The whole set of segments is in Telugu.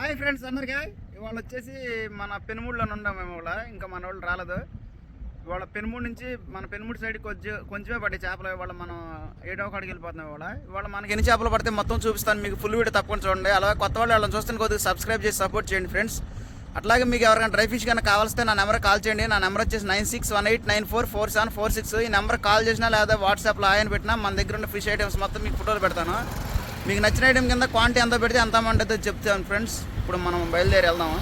హాయ్ ఫ్రెండ్స్ అందరికీ. ఇవాళ వచ్చేసి మన పెనుమూడులో ఉన్నాం మేము ఇవాళ. ఇంకా మన వాళ్ళు రాలేదు. ఇవాళ పెనుమూడు నుంచి మన పెనుమూడు సైడ్ కొంచెం కొంచెమే పడ్డాయి చేపలు. ఇవాళ మనం ఏడో కాడికి వెళ్ళిపోతున్నాం ఇవాళ. ఇవాళ మనకి ఎన్ని చేపలు పడితే మొత్తం చూపిస్తాను. మీకు ఫుల్ వీడియో తప్పకుండా చూడండి. అలాగే కొత్త వాళ్ళు వాళ్ళని చూస్తే కొద్దిగా సబ్స్క్రైబ్ చేసి సపోర్ట్ చేయండి ఫ్రెండ్స్ అట్లాగే మీకు ఎవరికైనా డ్రై ఫిష్ కన్నా కావాల్స్తే నా నెంబర్ కాల్ చేయండి. నా నెంబర్ వచ్చేసి nine six one eight nine four four seven four six. ఈ నెంబర్ కాల్ చేసినా లేదా వాట్సాప్లో ఆయన పెట్టినా మన దగ్గర ఉన్న ఫిష్ ఐటమ్స్ మొత్తం మీకు ఫోటోలు పెడతాను. మీకు నచ్చిన ఐటమ్ కింద క్వాంటిటీ ఎంత పెడితే ఎంత అమౌంట్ అయితే చెప్తాను ఫ్రెండ్స్ ఇప్పుడు మనం బయలుదేరి వెళ్దాము?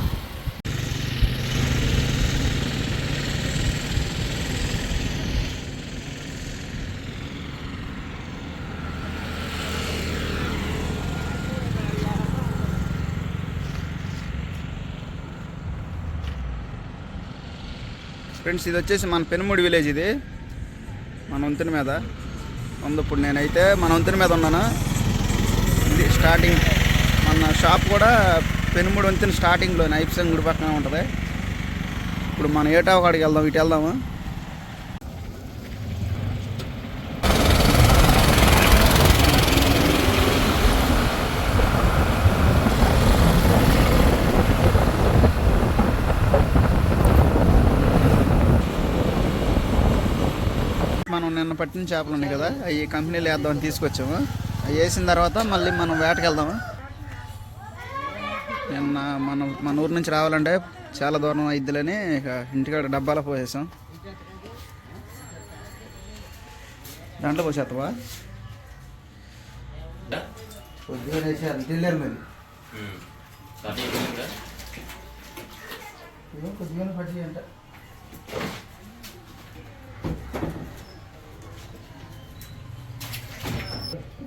ఫ్రెండ్స్ ఇది వచ్చేసి మన పెనుముడి విలేజ్ ఇది. మన వంతెన మీద. ఉంది ఇప్పుడు నేనైతే మన వంతెన మీద ఉన్నాను. స్టార్టింగ్ మన షాప్ కూడా పెనుముడి వంతెన స్టార్టింగ్లో నైప్సం గుడి పక్కన ఉంటుంది. ఇప్పుడు మనం ఏటా ఒకడికి వెళ్దాం ఇటు వెళ్దాము? మనం నిన్న పట్టిన చేపలు ఉన్నాయి కదా అవి కంపెనీలో వేద్దామని తీసుకొచ్చాము. వేసిన తర్వాత మళ్ళీ మనం వేటకి వెళ్దాము? నిన్న మన మన ఊరు నుంచి రావాలంటే చాలా దూరం అయిద్దిలని ఇక ఇంటికాడ డబ్బాలో పోసేసాం. దాంట్లో పోసేస్తావా కొద్దిగా మరి. పట్టి అంట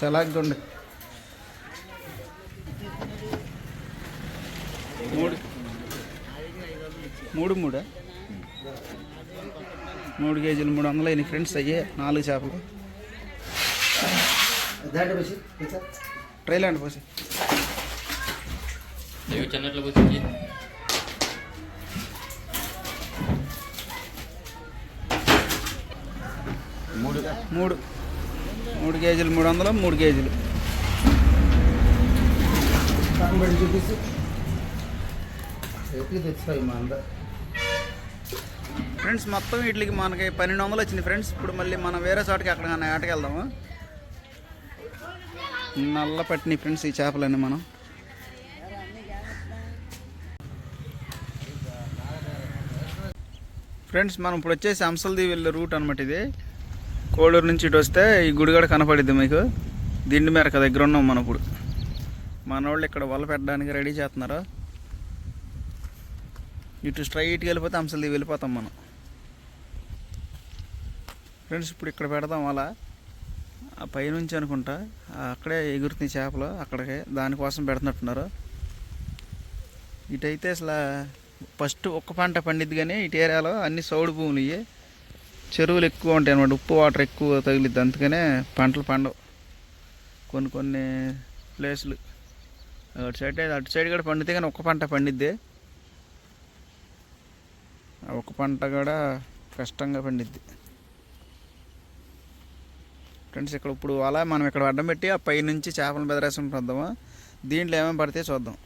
సలాగ్గా ఉండే మూడు. మూడు మూడా? మూడు కేజీలు మూడు వందలు అయినాయి ఫ్రెండ్స్ అయ్యే నాలుగు చేపలు. ట్రైల్ అండి పోసి చిన్నట్లు కూర్చొని మూడు మూడు. కేజీలు మూడు వందలు మూడు కేజీలు. చూపిస్తూ ఫ్రెండ్స్ మొత్తం వీటికి మనకి పన్నెండు వందలు వచ్చింది ఫ్రెండ్స్. ఇప్పుడు మళ్ళీ మనం వేరే చోటకి అక్కడ ఆటకి వెళ్దాము నల్ల పట్టినాయి ఫ్రెండ్స్ ఈ చేపలన్నీ మనం. ఫ్రెండ్స్ మనం ఇప్పుడు వచ్చేసి అంశలది వెళ్ళే రూట్ అనమాట ఇది. కోడూరు నుంచి ఇటు వస్తే ఈ గుడిగడ కనపడిద్ది మీకు. దిండి మేరక దగ్గర ఉన్నాం మనం ఇప్పుడు. మన వాళ్ళు ఇక్కడ వల పెట్టడానికి రెడీ చేస్తున్నారు. ఇటు స్ట్రైట్కి వెళ్ళిపోతే అంశలది వెళ్ళిపోతాం మనం. ఫ్రెండ్స్ ఇప్పుడు ఇక్కడ పెడదాం అలా. ఆ పైనుంచి అనుకుంటా. అక్కడే ఎగురుతున్నాయి చేపలు. అక్కడికే దానికోసం పెడుతున్నట్టున్నారు. ఇటైతే అసలు ఫస్ట్ ఒక్క పంట పండిద్ది కానీ ఇటు ఏరియాలో అన్ని సౌడు భూములు ఇవి చెరువులు ఎక్కువ ఉంటాయి అనమాట ఉప్పు వాటర్ ఎక్కువ తగిలిద్ది. అందుకనే పంటలు పండవు. కొన్ని కొన్ని ప్లేసులు. అటు సైడ్ అటు సైడ్ కూడా పండితే కానీ ఒక్క పంట పండిద్ది. ఒక పంట కూడా కష్టంగా పండిద్ది. ఫ్రెండ్స్ ఇక్కడ ఇప్పుడు అలా మనం ఇక్కడ అడ్డం పెట్టి ఆ పైనుంచి చేపలను బెదరేసం పెద్దామా దీంట్లో ఏమేమి పడితే చూద్దాం.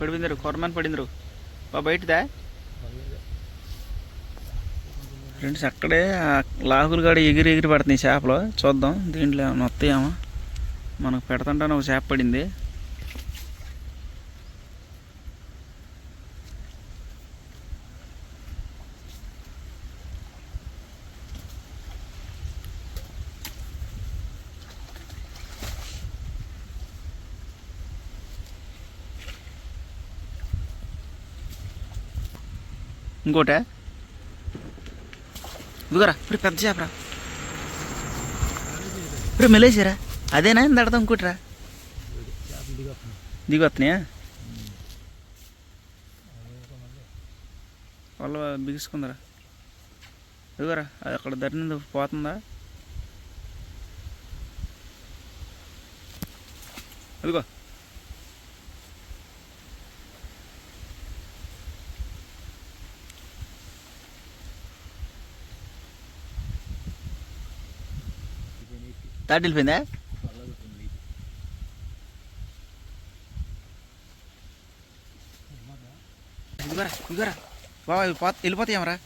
పడిపోయిందరు కొరమని పడిందరు. బా బయటదా? ఫ్రెండ్స్ అక్కడే ఆ లాగులు కాడ ఎగిరి ఎగిరి పడుతున్నాయి చేపలు. చూద్దాం దీంట్లో ఏమైనా వస్తాయేమో. మనకు పెడతంటాను ఒక చేప పడింది. ఇంకోటే? ఇదిగోరా ఇప్పుడు పెద్ద చేపరా. ఇప్పుడు మెలేసారా అదేనా ఇంత ఇంకోటిరా? దిగొస్తున్నాయా వాళ్ళు బిగుసుకుందరా. ఇదిగోరా అది అక్కడ ధరని పోతుందా? అదిగో తాటి వెళ్ళిపోయిందా ఇదిగోరా ఇదిగోరా. బాబా పోత వెళ్ళిపోతాయేమరా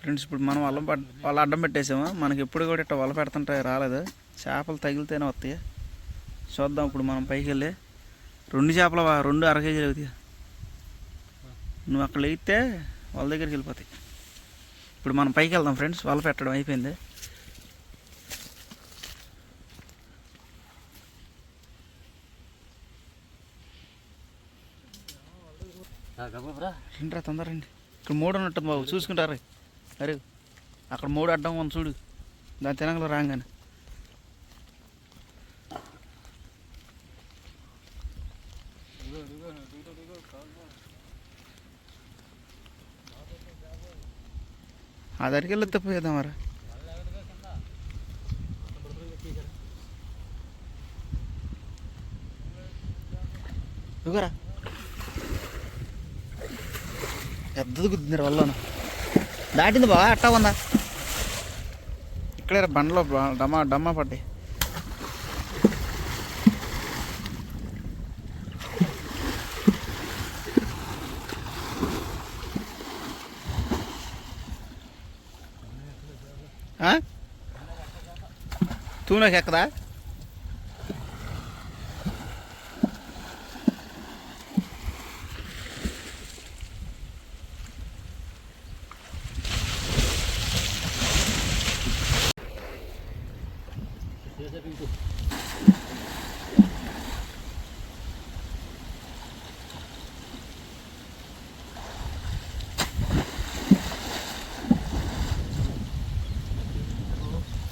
ఫ్రెండ్స్ ఇప్పుడు మనం వల పడ్ వల అడ్డం పెట్టేసాము? మనకి ఎప్పుడు కూడా ఇట్లా వల పెడుతుంటే రాలేదు. చేపలు తగిలితేనే వస్తాయి. చూద్దాం ఇప్పుడు మనం పైకి వెళ్ళి. రెండు చేపలు వా- రెండు అర కేజీలు అవుతాయి. నువ్వు అక్కడ లేగితే వాళ్ళ దగ్గరికి వెళ్ళిపోతాయి. ఇప్పుడు మనం పైకి వెళ్దాం ఫ్రెండ్స్ వల పెట్టడం అయిపోయింది. రండిరా తొందర రండి. ఇక్కడ మూడు ఉన్నట్టుంది బాబు చూసుకుంటారు. అరే అక్కడ మూడు అడ్డం ఉంది చూడు. దాని తినగల రాగానే. ఆ దగ్గరికి వెళ్ళి తప్పిద్దాం మరి. ఇవ్వరా? పెద్దది గుద్దింది వల్లను. దాటింది బాగా అట్టా ఉందా? ఇక్కడే బండ్లో డమ్మా డమ్మా పడ్డాయి ఆ? తూనెకి ఎక్కదా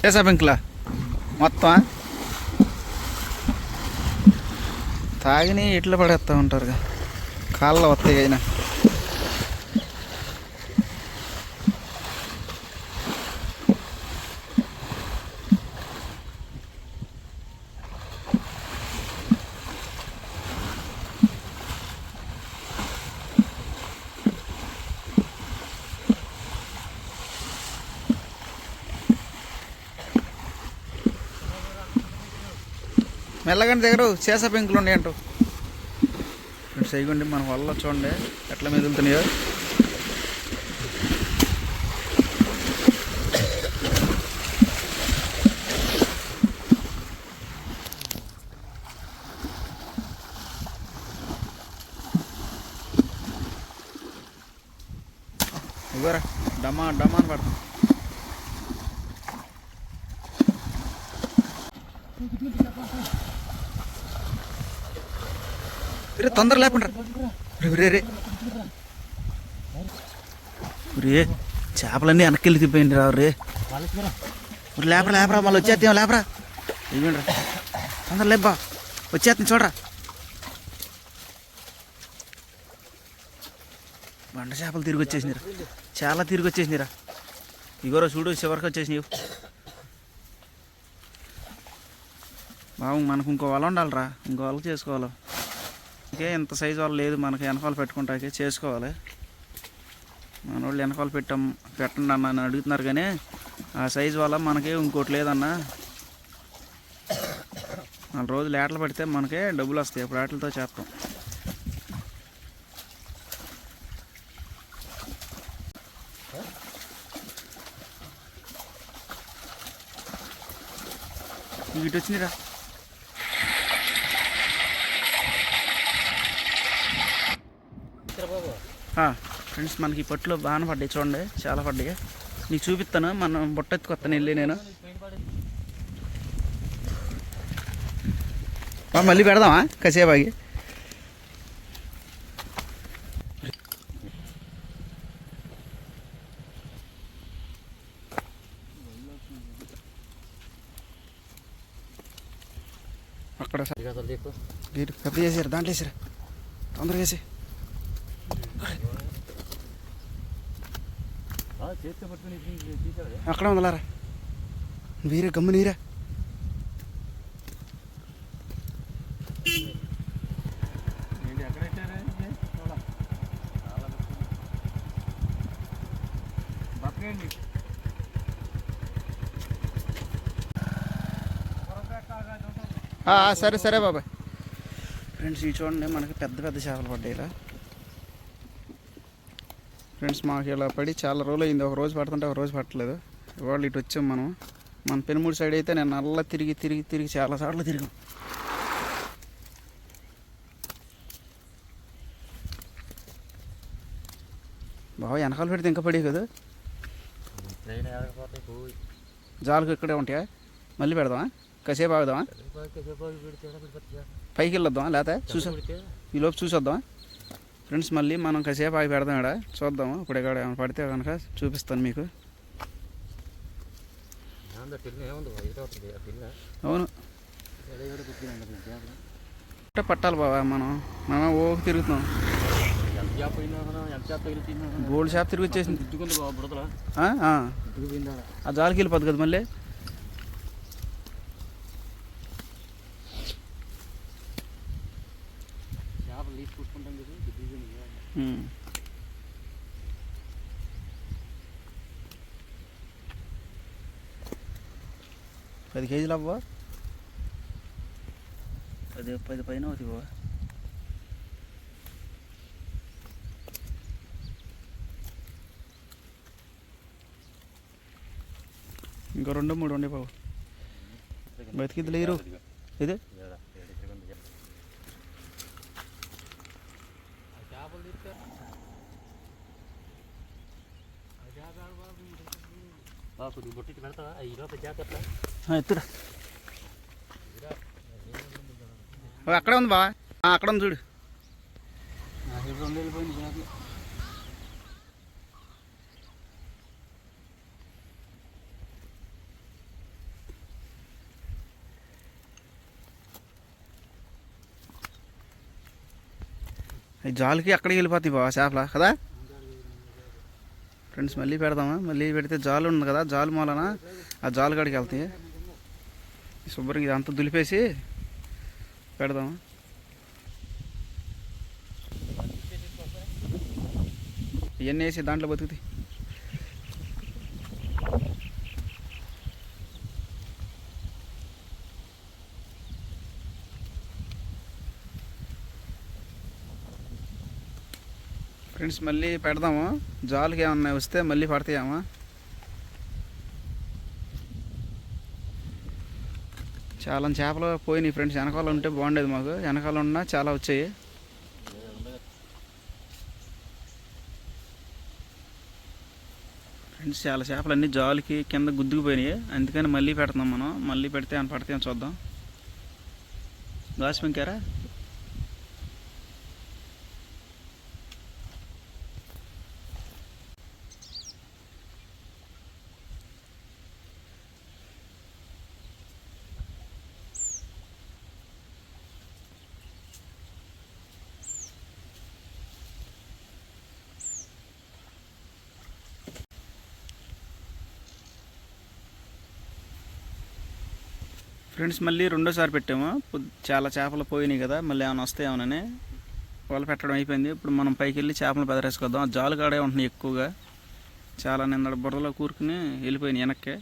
చేసా పెంకులా మొత్తం తాగిని ఇట్లా పడేస్తూ ఉంటారుగా. కాళ్ళలో వస్తాయి అయినా. మెల్లగండి దగ్గర చేసా పెంకులు ఉన్నాయి అంటూ ఇటు చేయకండి మన వల్ల చూడండి ఎట్లా మెదులుతున్నాయో ఇవ్వరా డమా డమా అని పడుతుంది రే తొందర లేకుండా రే. రే రే చేపలన్నీ వెనక్కి వెళ్ళి తిప్పిండి రా రే. ఊరి లేపరా లేపరా మళ్ళీ వచ్చేస్తాం లేపరా. ఇవ్వండి తొందర లేబ్బా వచ్చేస్తాం చూడరా. బండ చేపలు తిరిగి వచ్చేసినారా చాలా తిరిగి వచ్చేసినారా ఇగోరా చూడు చివరికి వచ్చేసినాయి. బాబు మనకు ఇంకో వల ఉండాలిరా. ఇంకో వల చేసుకోవాలి? ఇంకే ఇంత సైజు వాళ్ళు లేదు మనకి వెనకాల పెట్టుకుంటాకే చేసుకోవాలి. మన వాళ్ళు వెనకాల పెట్టాం పెట్టండి అన్న అని అడుగుతున్నారు కానీ ఆ సైజు వల్ల మనకి ఇంకోటి లేదన్న. నాలుగు రోజులు ఏటలు పడితే మనకే డబ్బులు వస్తాయి. అప్పుడు ఆటలతో చేస్తాం. ఇటు వచ్చిందిరా. ఫ్రెండ్స్ మనకి పట్టులో బాగానే పడ్డాయి చూడండి చాలా పడ్డాయి. నీకు చూపిస్తాను మనం బుట్ట ఎత్తుకొస్తాను వెళ్ళి నేను. మళ్ళీ పెడదామా? కసేపాగి అక్కడ సార్ గీరు కప్పి చేసారు దాంట్లో వేసారు. తొందరగా వేసి అక్కడ ఉందలారా. వీరే గమ్ము నీరా. సరే సరే బాబాయ్. ఫ్రెండ్స్ ఇవి చూడండి మనకి పెద్ద పెద్ద చేపలు పడ్డాయి ఇలా ఫ్రెండ్స్ మాకు ఇలా పడి చాలా రోజులు అయింది ఒక రోజు పడుతుంటే ఒక రోజు పట్టలేదు. ఇవాళ ఇటు వచ్చాం మనం. మన పెనుమూడు సైడ్ అయితే నేను నల్ల తిరిగి తిరిగి తిరిగి చాలా సార్లు తిరిగాం. బాబా వెనకాల పెడితే ఇంకా పడే కదా. జాలకు ఇక్కడే ఉంటాయా? మళ్ళీ పెడదామా? కాసేపు ఆగుదామా? పైకి వెళ్ళొద్దామా? లేకపోతే చూసా ఈ లోపు చూసొద్దాం ఫ్రెండ్స్ మళ్ళీ మనం కాసేపు ఆగి పెడదాం ఇక్కడ చూద్దాము. ఇప్పుడు ఇక్కడ ఏమైనా పడితే కనుక చూపిస్తాను మీకు. అవును. పట్టాలి బాబా మనం. మనం ఓ తిరుగుతున్నాం. ఎంత చేప పోయినా ఎంత చేప తగిలిపోయినా గోల్డ్ షాప్ తిరిగి వచ్చేసింది. ఆ జాలికి వెళ్ళిపోద్ది కదా మళ్ళీ? పది కేజీలు అవ్వా? పది పది పైన అవుతుంది బాబా ఇంకో రెండు మూడు ఉండే బాబు బతికిద్ది లేరు. ఇది చేపలు తీస్తే కొద్దిగా బొట్టి పెడతావా ఈ లోపల జాగ్రత్త ఆ, ఎత్తురా అక్కడే ఉంది బావా ఆ, అక్కడ ఉంది చూడు జాలికి అక్కడికి వెళ్ళిపోతాయి బావా చేపల కదా ఫ్రెండ్స్ మళ్ళీ పెడదామా? మళ్ళీ పెడితే జాలు ఉంది కదా జాలు మూలన? ఆ జాలు కాడికి వెళ్తాయి. శుభ్రంగా ఇదంతా దులిపేసి పెడదామా? ఇవన్నీ వేసి దాంట్లో బతుకుతాయి. ఫ్రెండ్స్ మళ్ళీ పెడదాము. జాలుకి ఏమన్నా వస్తే మళ్ళీ పడతాయామా. చాలా చేపలు పోయినాయి ఫ్రెండ్స్. వెనకాల ఉంటే బాగుండేది మాకు. వెనకాల ఉన్నా చాలా వచ్చాయి. ఫ్రెండ్స్ చాలా చేపలు అన్నీ జాలికి కింద గుద్దుకుపోయినాయి. అందుకని మళ్ళీ పెడుతున్నాం మనం. మళ్ళీ పెడితే అని పడితే చూద్దాం. గాసు ఫ్రెండ్స్ మళ్ళీ రెండోసారి పెట్టాము. చాలా చేపలు పోయినాయి కదా మళ్ళీ ఏమైనా వస్తాయేమోనని వల పెట్టడం అయిపోయింది. ఇప్పుడు మనం పైకి వెళ్ళి చేపలు బెదరేసుకొద్దాం ఆ జాలు కాడే ఉంటున్నాయి ఎక్కువగా. చాలా నిన్న బుర్రలో కూరుకుని వెళ్ళిపోయినాయి వెనక్కి.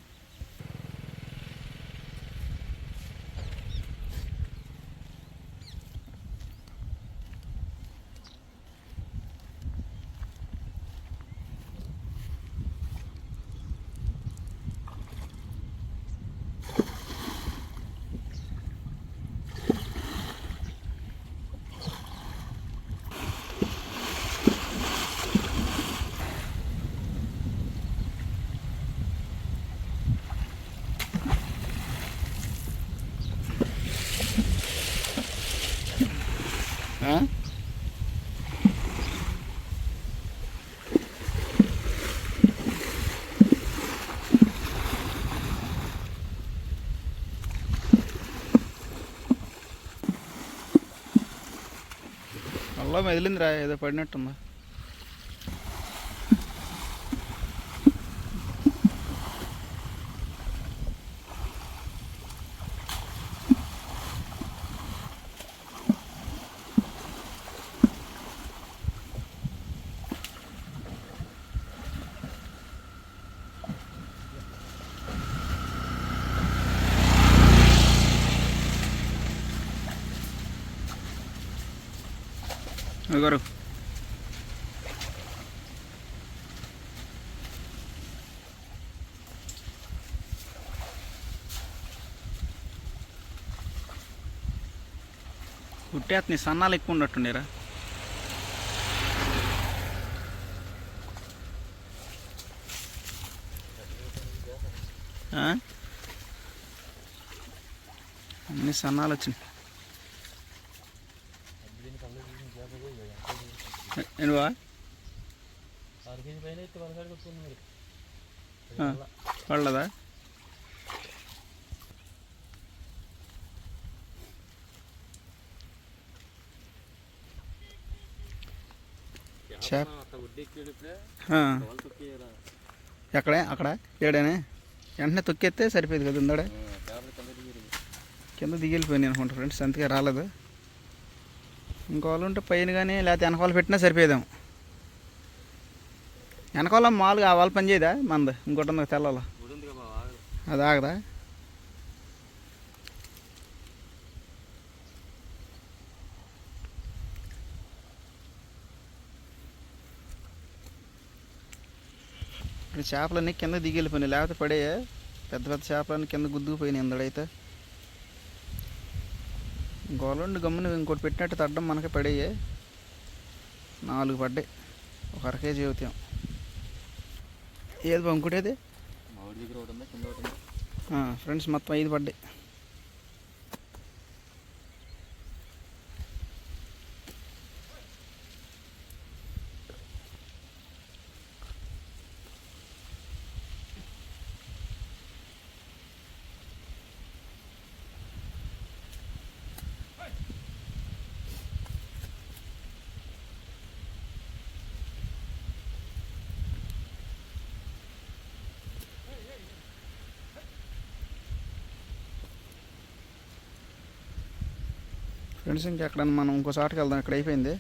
మెదిలిందిరా ఏదో పడినట్టుందా. గారు. కుట్టేతని సన్నాలు ఎక్కువ ఉన్నట్టుండేరా ఆ? అన్ని సన్నాలు వచ్చినాయి ఆ. పడలేదా? ఎక్కడే? అక్కడ? ఏడనే? వెంటనే తొక్కేస్తే సరిపోయేది కదా ఉందాడే కింద దిగిలిపోయింది అనుకుంటా ఫ్రెండ్స్. అంతగా రాలేదు. ఇంకో వాళ్ళు ఉంటే పైన కానీ లేకపోతే వెనకాల పెట్టినా సరిపోయేదాం వెనకాల మామూలుగా ఆ వాళ్ళ పని చేయదా మంద? ఇంకోటి ఉంది తెల్ల అది ఆగదా? ఇప్పుడు చేపలన్నీ కింద దిగిలిపోయినాయి లేకపోతే పడే పెద్ద పెద్ద చేపలన్నీ కింద గుద్దుకుపోయినాయి అందడైతే గోలండి గమ్మున ఇంకోటి పెట్టినట్టు తడ్డం మనకి పడేయే. నాలుగు పడ్డాయి. ఒక అర కేజీ అవుతాం ఏది ఉంది ఫ్రెండ్స్ మొత్తం ఐదు పడ్డాయి. ఫ్రెండ్స్ ఇంకెక్కడన్నా మనం ఇంకో చోటకి వెళ్దాం. ఇక్కడ అయిపోయింది.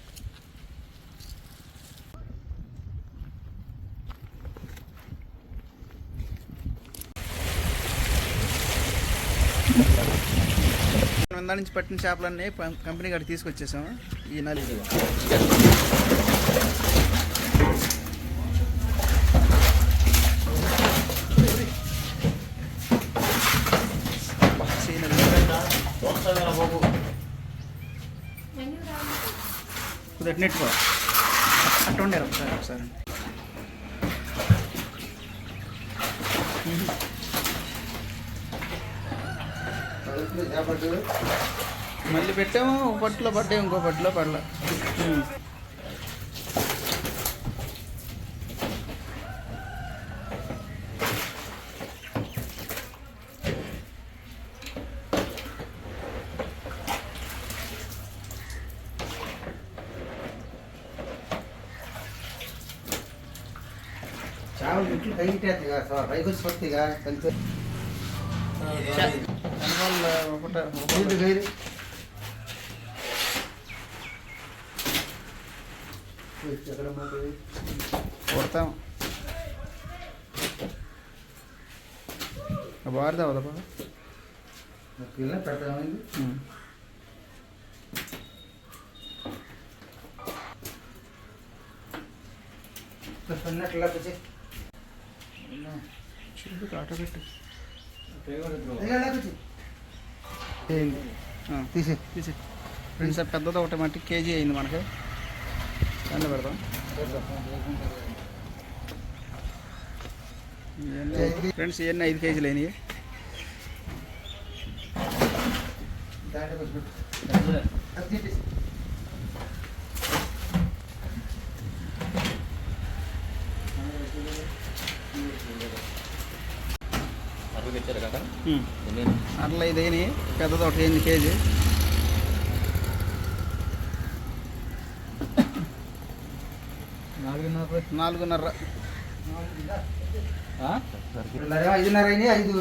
ఇందా నుంచి పట్టిన చేపలన్నీ కంపెనీ కాడికి తీసుకొచ్చేసాము ఈ నలి కొద్దిగా నెట్ అట్లా ఉండారు ఒకసారి ఒకసారి మళ్ళీ పెట్టాము ఒక పట్టులో పడ్డాయి ఇంకో పట్టులో పడలే ఉమ్. చావల్ ఇంట్లో కై ఇట్టేస్తాయి కదా సార్ పైకి వచ్చి పడుతుంది కదా కలిసి వెనకాల ఒకట నీళ్ళు గైరు ఎక్కడ మాకు కొడతాం బారుదా కదా బాబా పన్నట్లా వచ్చి చూడు ఆటో పెట్టు తీసి తీసి ఫ్రెండ్స్ పెద్దది ఒకటి మట్టి కేజీ అయింది మనకి ఎండ పెడదాం ఇవన్నీ- ఫ్రెండ్స్ ఇవన్నీ ఐదు కేజీలు అయినాయి దాంట్లో వచ్చి పెట్టు అది తీసేసి అరవై తెచ్చారు కదా అట్లా అయినాయి. పెద్దది ఒకటి అయింది కేజీ. నాలుగున్నర నాలుగున్నర. ఐదున్నర అయినాయి ఐదు.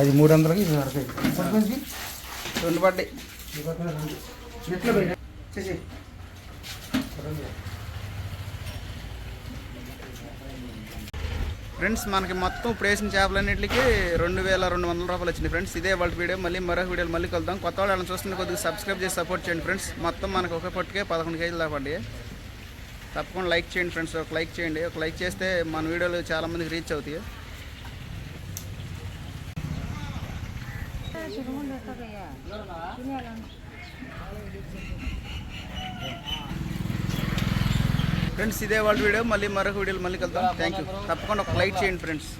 అది మూడు వందలకి ఐదున్నరకి కొంచెం రెండు పడ్డాయి. ఫ్రెండ్స్ మనకి మొత్తం ఇప్పుడు వేసిన చేపలన్నింటికి రెండు వేల రెండు వందల రూపాయలు వచ్చింది ఫ్రెండ్స్. ఇదే వాళ్ళ వీడియో మళ్ళీ మరొక వీడియోలు మళ్ళీ కలుద్దాం. కొత్త వాళ్ళు చూస్తున్న కొద్దిగా సబ్స్క్రైబ్ చేసి సపోర్ట్ చేయండి ఫ్రెండ్స్. మొత్తం మనకు ఒక పట్టుకే పదకొండు కేజీలు దాకా తప్పకుండా లైక్ చేయండి ఫ్రెండ్స్. ఒక లైక్ చేయండి. ఒక లైక్ చేస్తే మన వీడియోలు చాలామందికి రీచ్ అవుతాయి. ఫ్రెండ్స్ ఇదే వాళ్ళ వీడియో. మళ్ళీ మరొక వీడియోలు మళ్ళీ కలుద్దాం. థ్యాంక్ యూ తప్పకుండా ఒక లైక్ చేయండి ఫ్రెండ్స్.